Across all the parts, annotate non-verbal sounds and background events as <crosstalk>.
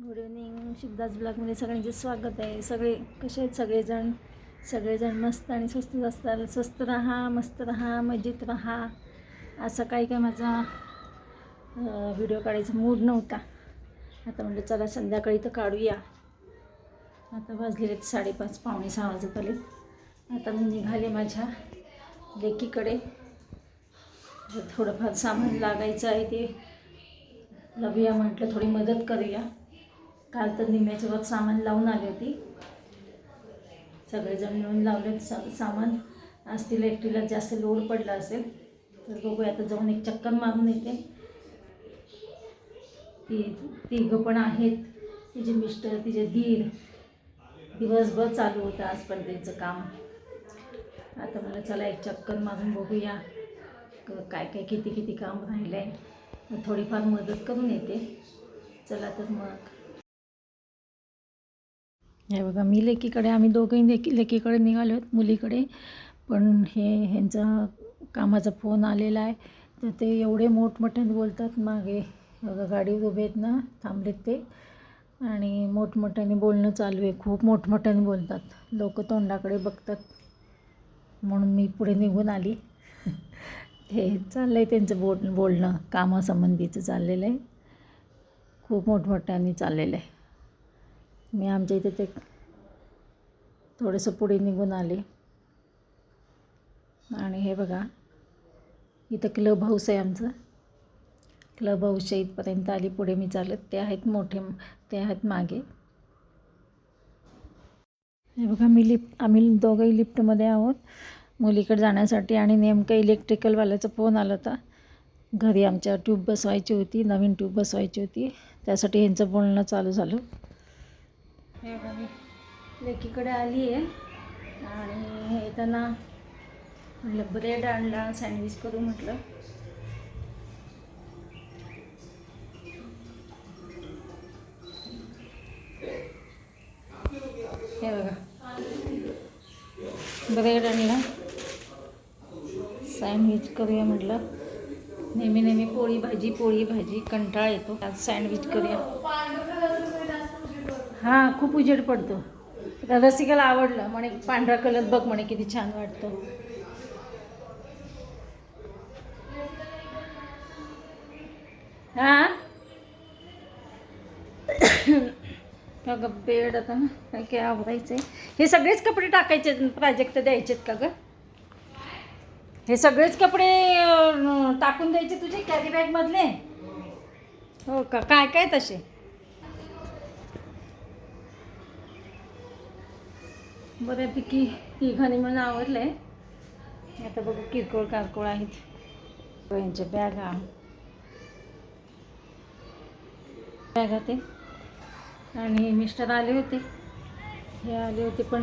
Good evening Shivdas ब्लॉगमध्ये सगळ्यांचे स्वागत आहे. सगळे कसे आहेत सगळेजण? सगळेजण मस्त आणि स्वस्त असतात. स्वस्त राहा मस्त राहा मजेत राहा. असं काही काय माझा व्हिडिओ काढायचा मूड नव्हता. आता म्हटलं चला संध्याकाळी तर काढूया. आता वाजलेले आहेत साडेपाच पावणे सहा वाजत आले आता मी निघाले माझ्या लेकीकडे. थोडंफार सामान लागायचं आहे ते. लावूया म्हटलं थोडी मदत करूया. काल तर निम्याच्या वर सामान लावून आली होती. सगळेजण मिळून लावले सा सामान. आज तिला एकटीला जास्त लोड पडला असेल तर बघूया आता जाऊन एक चक्कर मारून येते. ती तिघं पण आहेत. तिचे मिस्टर तिचे दीर. दिवसभर चालू होतं आज स्पर्धेचं काम. आता मला चला एक चक्कर मारून बघूया क- काय काय किती किती काम राहिलं आहे थोडीफार मदत करून येते. चला तर मग. हे बघा मी लेकीकडे आम्ही दोघंही लेकी लेकीकडे निघालो आहेत मुलीकडे. पण हे ह्यांचा कामाचा फोन आलेला आहे. तर ते एवढे मोठमोठ्याने बोलतात मागे बघा गाडी उभे आहेत ना थांबलेत ते. आणि मोठमोठ्याने बोलणं चालू आहे खूप मोठमोठ्याने बोलतात. लोक तोंडाकडे बघतात. म्हणून मी पुढे निघून आली. <laughs> हे चाललं आहे त्यांचं बोल बोलणं कामासंबंधीचं चाललेलं आहे. खूप मोठमोठ्याने चाललेलं आहे. मी आमच्या इथे ते थोडंसं पुढे निघून आले. आणि हे बघा इथं क्लब हाऊस आहे आमचं. क्लब हाऊसच्या इथपर्यंत आली पुढे मी चालत ते आहेत मोठे ते आहेत मागे. हे बघा मी लिफ्ट आम्ही दोघंही लिफ्टमध्ये आहोत मुलीकडे जाण्यासाठी. आणि नेमकं इलेक्ट्रिकलवाल्याचा फोन आला होता. घरी आमच्या ट्यूब बसवायची होती नवीन ट्यूब बसवायची होती. त्यासाठी ह्यांचं बोलणं चालू झालं. हे बघा. लेकीकडे आली आहे. आणि येताना म्हटलं ब्रेड आणला सँडविच करू म्हटलं. हे बघा. ब्रेड आणला सँडविच करूया म्हटलं. नेहमी नेहमी पोळी भाजी पोळी भाजी कंटाळा येतो. आज सँडविच करूया. हां खूप उजेड पडतो. रसिकाला आवडलं म्हणे पांढरा कलर बघ म्हणे किती छान वाटतो. हां? बघ बेड आता ना काय काय आवरायचं आहे हे सगळेच कपडे टाकायचे प्राजेक्ट द्यायचेत का गं? हे सगळेच कपडे टाकून द्यायचे तुझे कॅरी बॅगमधले हो का? काय काय तसे? बऱ्यापैकी तिघांनी मला आवडलं आहे आता बघू किरकोळ कारकोळ आहेत. यांच्या बॅगा. बॅगा ते आणि मिस्टर आले होते. हे आले होते पण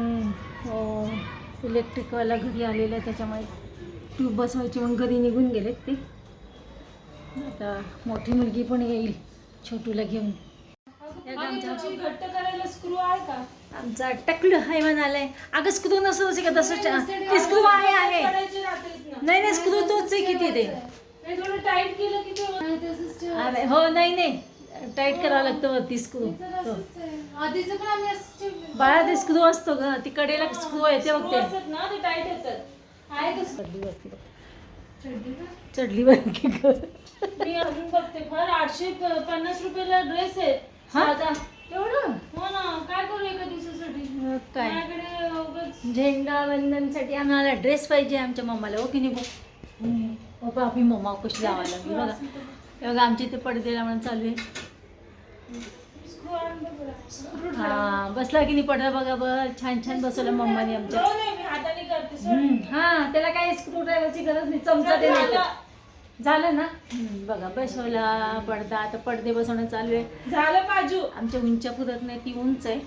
इलेक्ट्रिकवाला घरी आलेलं आहे त्याच्यामुळे ट्यूब बसवायची मग घरी निघून गेलेत ते. आता मोठी मुलगी पण येईल छोटूला घेऊन. घट्ट करायला स्क्रू आहे का? आमचा टकलं हाय म्हणालाय अगं स्क्रू नसतं असे का? तसं ते स्क्रू आहे आहे. नाही नाही स्क्रू तोच आहे किती ते हे थोडं टाईट केलं की ते नाही. अरे हो नाही नाही. टाईट करावं लागतं वरती स्क्रू. आधीचं पण आम्ही असंच ठेवलं. बाळा ते स्क्रू असतो ग. ती कडेला स्क्रू आहे ते बघते ना ते टाईट येतात. आहे का चढली वरती बघ. चड्डी का? चढली वरती ग. मी अजून बघते. फार आठशे पन्नास रुपयाला ड्रेस आहे. हा? साधा. एवढं? हो ना काय करू एका दिवसासाठी? मग काय? माझ्याकडे उगाच झेंडा वंदनसाठी आम्हाला ड्रेस पाहिजे आमच्या मम्माला हो की नाही बघ हो बा आपली मम्मा कशी लावायला लागली बघा. हे बघा आमच्या इथे पडदे लावणं चालू आहे. स्क्रू आणून बघ बरं. स्क्रू हा बसला की नाही पडदा बघा बघ छान छान बसवलं मम्माने आमच्या. हो नाही मी हाताने करते सोड. हम्म, हा त्याला काय स्क्रू ड्रायव्हरची गरज नाही चमचा झालं. झालं ना? बघा बसवला पडदा आता पडदे बसवणं चालू आहे. झालं बाजू. आमच्या उंच्या पुरत नाही ती उंच आहे.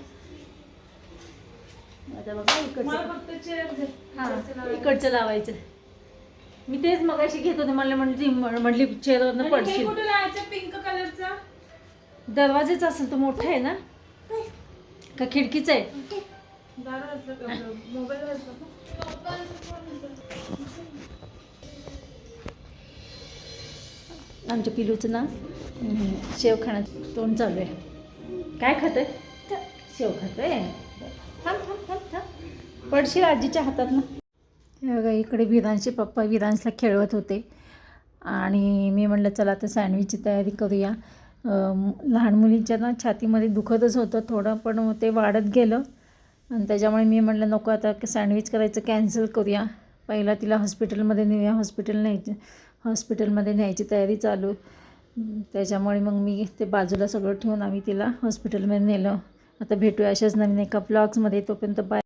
आता बघा मला इकडचं इकडचं लावायचं. मी तेच मगाशी घेत होते म्हणलं म्हणजे म्हटली हे पडशील. पिंक कलरचा? दरवाजेच असेल तो मोठा आहे ना? का खिडकीचं आहे? मोबाईल आमच्या पिलूचं ना शेवखाना शेव खाण्याचं तोंड चालू आहे. काय खातोय? शेव खातोय. थांब थांब थांब थांब. पडशील आजीच्या हातात ना. हे बघा इकडे विरांशचे पप्पा विरांशला खेळवत होते. आणि मी म्हटलं चला आता सँडविचची तयारी करूया. लहान मुलींच्या ना छातीमध्ये दुखतच होतं थोडं पण ते वाढत गेलं. आणि त्याच्यामुळे मी म्हटलं नको आता सँडविच करायचं कॅन्सल करूया. पहिला तिला हॉस्पिटलमध्ये नेऊया. हॉस्पिटल नाही हॉस्पिटलमध्ये न्यायची तयारी चालू. त्याच्यामुळे मग मी ते बाजूला सगळं ठेवून आम्ही तिला हॉस्पिटलमध्ये नेलं. आता भेटूया अशाच नवीन एका ब्लॉग्समध्ये तोपर्यंत बाय